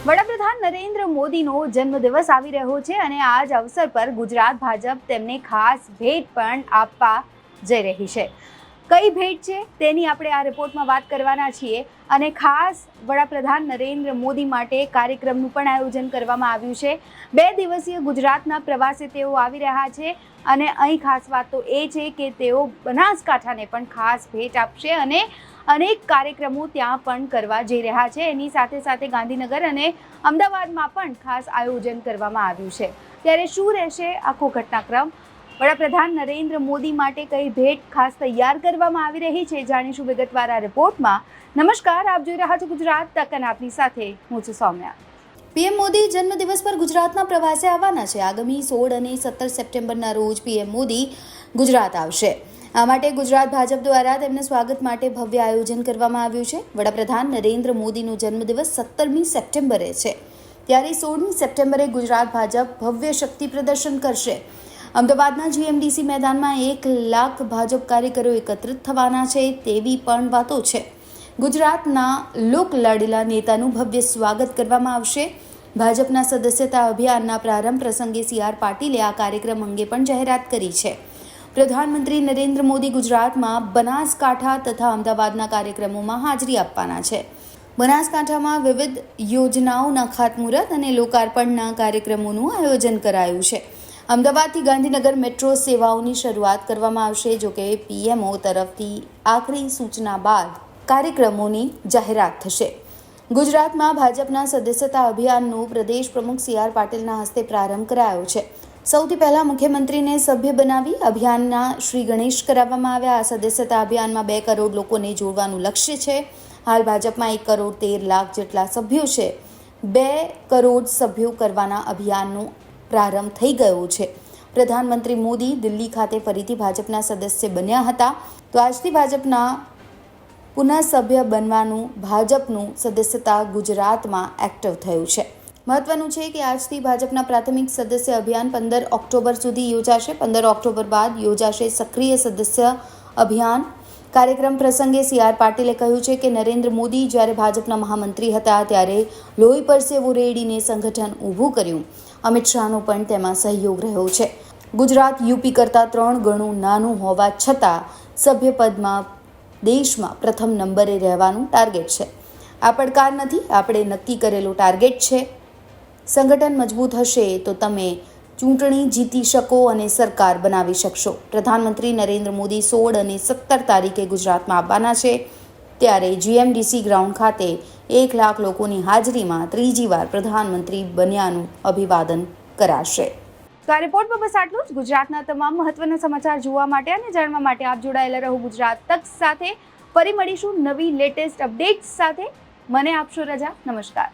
વડાપ્રધાન નરેન્દ્ર મોદીનો જન્મદિવસ આવી રહ્યો છે અને આ જ અવસર પર ગુજરાત ભાજપ તેમને ખાસ ભેટ પણ આપવા જઈ રહી છે. કઈ ભેટ છે તેની આપણે આ રિપોર્ટમાં વાત કરવાના છીએ અને ખાસ વડાપ્રધાન નરેન્દ્ર મોદી માટે કાર્યક્રમનું પણ આયોજન કરવામાં આવ્યું છે. બે દિવસીય ગુજરાતના પ્રવાસે તેઓ આવી રહ્યા છે અને અહીં ખાસ વાત તો એ છે કે તેઓ બનાસકાંઠાને પણ ખાસ ભેટ આપશે અને અનેક કાર્યક્રમો ત્યાં પણ કરવા જઈ રહ્યા છે. એની સાથે સાથે ગાંધીનગર અને અમદાવાદમાં પણ ખાસ આયોજન કરવામાં આવ્યું છે. ત્યારે શું રહેશે આખો ઘટનાક્રમ? વડાપ્રધાન નરેન્દ્ર મોદી માટે કઈ ભેટ ખાસ તૈયાર કરવામાં આવી રહી છે જાણીશું વિગતવાર આ રિપોર્ટમાં. નમસ્કાર, આપ જોઈ રહ્યા છો ગુજરાત તક અને આપની સાથે. હું છું સૌમ્યા. પીએમ મોદી જન્મદિવસ પર ગુજરાતના પ્રવાસે આવવાના છે. આગામી સોળ અને સત્તર સપ્ટેમ્બરના રોજ પીએમ મોદી ગુજરાત આવશે. આ માટે ગુજરાત ભાજપ દ્વારા તેમને સ્વાગત માટે ભવ્ય આયોજન કરવામાં આવ્યું છે. વડાપ્રધાન નરેન્દ્ર મોદીનો જન્મદિવસ સત્તરમી સપ્ટેમ્બરે છે. ત્યારે સોળમી સપ્ટેમ્બરે ગુજરાત ભાજપ ભવ્ય શક્તિ પ્રદર્શન કરશે. અમદાવાદના જીએમડીસી મેદાનમાં એક લાખ ભાજપ કાર્યકરો એકત્રિત થવાના છે તેવી પણ વાતો છે. ગુજરાતના લોકલાડીલા નેતાનું ભવ્ય સ્વાગત કરવામાં આવશે. ભાજપના સદસ્યતા અભિયાનના પ્રારંભ પ્રસંગે સી આર પાટીલે આ કાર્યક્રમ અંગે પણ જાહેરાત કરી છે. પ્રધાનમંત્રી નરેન્દ્ર મોદી ગુજરાતમાં બનાસકાંઠા તથા અમદાવાદના કાર્યક્રમોમાં હાજરી આપવાના છે. બનાસકાંઠામાં વિવિધ યોજનાઓના ખાતમુહૂર્ત અને લોકાર્પણના કાર્યક્રમોનું આયોજન કરાયું છે. અમદાવાદથી ગાંધીનગર મેટ્રો સેવાઓની શરૂઆત કરવામાં આવશે જોકે પીએમઓ તરફથી આખરી સૂચના બાદ કાર્યક્રમોની જાહેરાત થશે. ગુજરાતમાં ભાજપના સદસ્યતા અભિયાનનું પ્રદેશ પ્રમુખ સી આર પાટીલના હસ્તે પ્રારંભ કરાયો છે. સૌથી પહેલા મુખ્યમંત્રીને સભ્ય બનાવી અભિયાનના શ્રી ગણેશ કરાવવામાં આવ્યા. આ સદસ્યતા અભિયાનમાં બે કરોડ લોકોને જોડવાનું લક્ષ્ય છે. હાલ ભાજપમાં એક કરોડ તેર લાખ જેટલા સભ્યો છે. બે કરોડ સભ્યો કરવાના અભિયાનનો પ્રારંભ થઈ ગયો છે. પ્રધાનમંત્રી મોદી દિલ્હી ખાતે ફરીથી ભાજપના સદસ્ય બન્યા હતા. તો આજથી ભાજપના પુનઃ સભ્ય બનવાનું ભાજપનું સદસ્યતા ગુજરાતમાં એક્ટિવ થયું છે. મહત્વનું છે કે આજથી ભાજપના પ્રાથમિક સદસ્ય અભિયાન પંદર ઓક્ટોબર સુધી યોજાશે. પંદર ઓક્ટોબર બાદ યોજાશે સક્રિય સદસ્ય અભિયાન. કાર્યક્રમ પ્રસંગે સી આર પાટીલે કહ્યું છે કે નરેન્દ્ર મોદી જ્યારે ભાજપના મહામંત્રી હતા ત્યારે લોહી પરસેવું રેડીને સંગઠન ઊભું કર્યું. અમિત શાહનો પણ તેમાં સહયોગ રહ્યો છે. ગુજરાત યુપી કરતાં ત્રણ ગણું નાનું હોવા છતાં સભ્યપદમાં દેશમાં પ્રથમ નંબરે રહેવાનું ટાર્ગેટ છે. આ પડકાર નથી, આપણે નક્કી કરેલો ટાર્ગેટ છે. સંગઠન મજબૂત હશે તો તમે ચૂંટણી જીતી શકો અને સરકાર બનાવી શકશો. પ્રધાનમંત્રી નરેન્દ્ર મોદી સોળ અને સત્તર તારીખે ગુજરાતમાં આવવાના છે. ત્યારે જીએમડીસી ગ્રાઉન્ડ ખાતે એક લાખ લોકોની હાજરીમાં ત્રીજી વાર પ્રધાનમંત્રી બન્યાનું અભિવાદન કરાશે. તો આ રિપોર્ટમાં બસ આટલું જ. ગુજરાતના તમામ મહત્વના સમાચાર જોવા માટે અને જાણવા માટે આપ જોડાયેલા રહો ગુજરાત તક સાથે. ફરી મળીશું નવી લેટેસ્ટ અપડેટ્સ સાથે. મને આપશો રજા. નમસ્કાર.